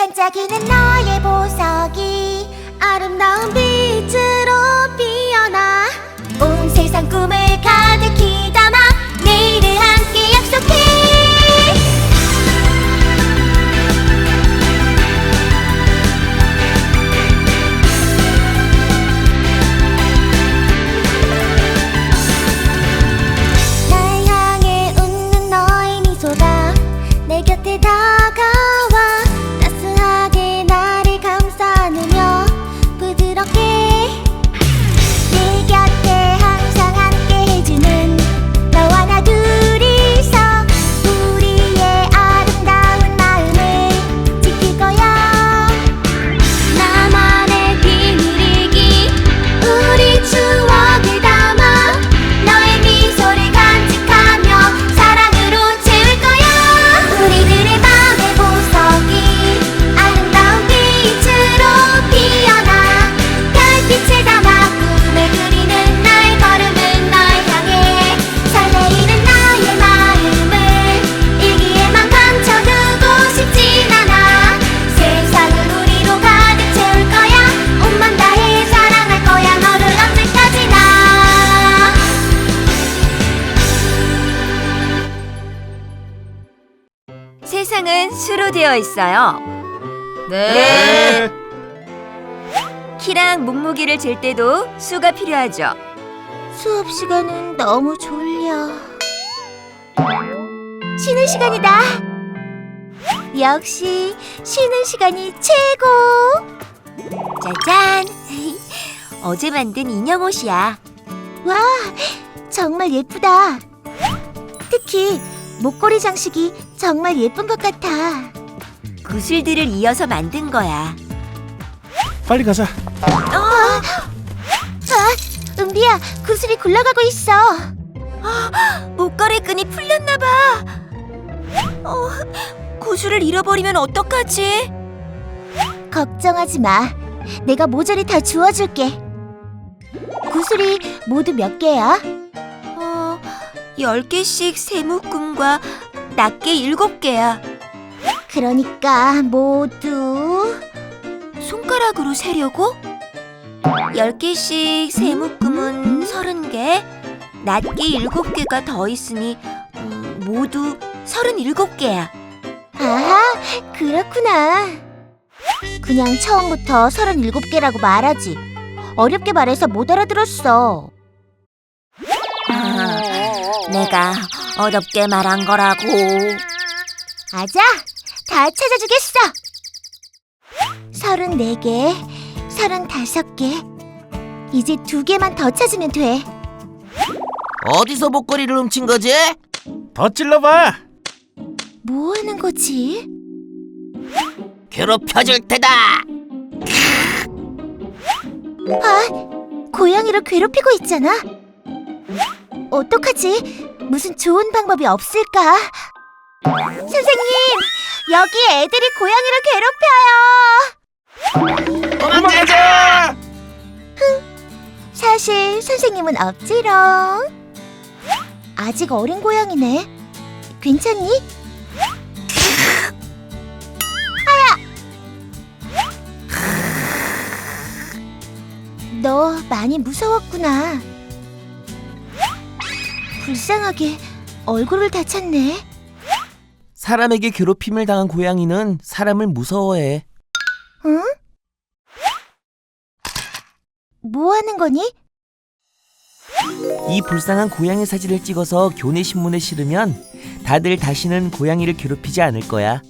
반짝이는 너의 보석이 아름다운 빛 세상은 수로 되어 있어요. 네. 키랑 몸무게를 잴 때도 수가 필요하죠. 수업 시간은 너무 졸려 쉬는 시간이다 역시 쉬는 시간이 최고 짜잔! 어제 만든 인형 옷이야. 와 정말 예쁘다 특히 목걸이 장식이 정말 예쁜 것 같아 구슬들을 이어서 만든 거야. 빨리 가자. 아, 은비야 구슬이 굴러가고 있어 목걸이 끈이 풀렸나 봐. 어, 구슬을 잃어버리면 어떡하지? 걱정하지 마 내가 모조리 다 주워줄게 구슬이 모두 몇 개야? 어, 10개씩 세 묶음과 낱개 7개야. 그러니까 모두 손가락으로 세려고? 10개씩 세 묶음은 30개, 낱개 7개가 더 있으니 음, 모두 37개야. 아하, 그렇구나. 그냥 처음부터 37개라고 말하지. 어렵게 말해서 못 알아들었어. 아, 내가 어렵게 말한 거라고. 아자, 다 찾아주겠어. 34개, 35개. 이제 두 개만 더 찾으면 돼. 어디서 목걸이를 훔친 거지? 더 찔러봐. 뭐 하는 거지? 괴롭혀줄 테다. 아, 고양이를 괴롭히고 있잖아. 어떡하지? 무슨 좋은 방법이 없을까? 선생님, 여기 애들이 고양이를 괴롭혀요. 도망가자. 사실 선생님은 없지롱. 아직 어린 고양이네. 괜찮니? 하야! 너 많이 무서웠구나. 불쌍하게 얼굴을 다쳤네. 사람에게 괴롭힘을 당한 고양이는 사람을 무서워해. 응? 뭐 하는 거니? 이 불쌍한 고양이 사진을 찍어서 교내 신문에 실으면 다들 다시는 고양이를 괴롭히지 않을 거야.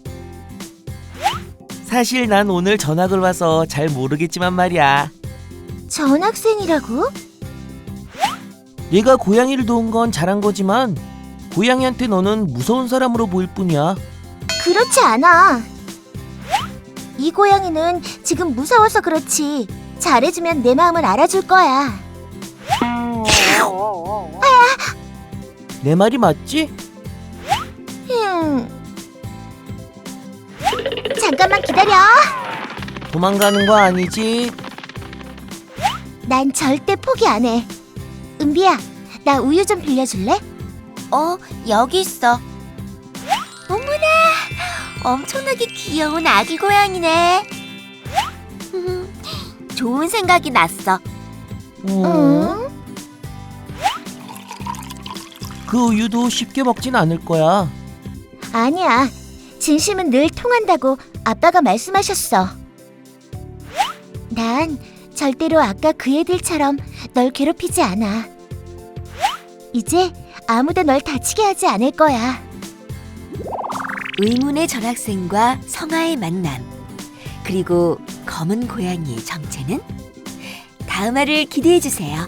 사실 난 오늘 전학을 와서 잘 모르겠지만 말이야. 전학생이라고? 얘가 고양이를 도운 건 잘한 거지만 고양이한테 너는 무서운 사람으로 보일 뿐이야. 그렇지 않아. 이 고양이는 지금 무서워서 그렇지. 잘해주면 내 마음을 알아줄 거야. 내 말이 맞지? 흠. 잠깐만 기다려. 도망가는 거 아니지? 난 절대 포기 안 해. 은비야, 나 우유 좀 빌려줄래? 어, 여기 있어. 어머나, 엄청나게 귀여운 아기 고양이네. 좋은 생각이 났어. 응? 그 우유도 쉽게 먹진 않을 거야. 아니야. 진심은 늘 통한다고 아빠가 말씀하셨어. 난 절대로 아까 그 애들처럼 널 괴롭히지 않아. 이제 아무도 널 다치게 하지 않을 거야. 의문의 전학생과 성아의 만남 그리고 검은 고양이의 정체는 다음 화를 기대해 주세요.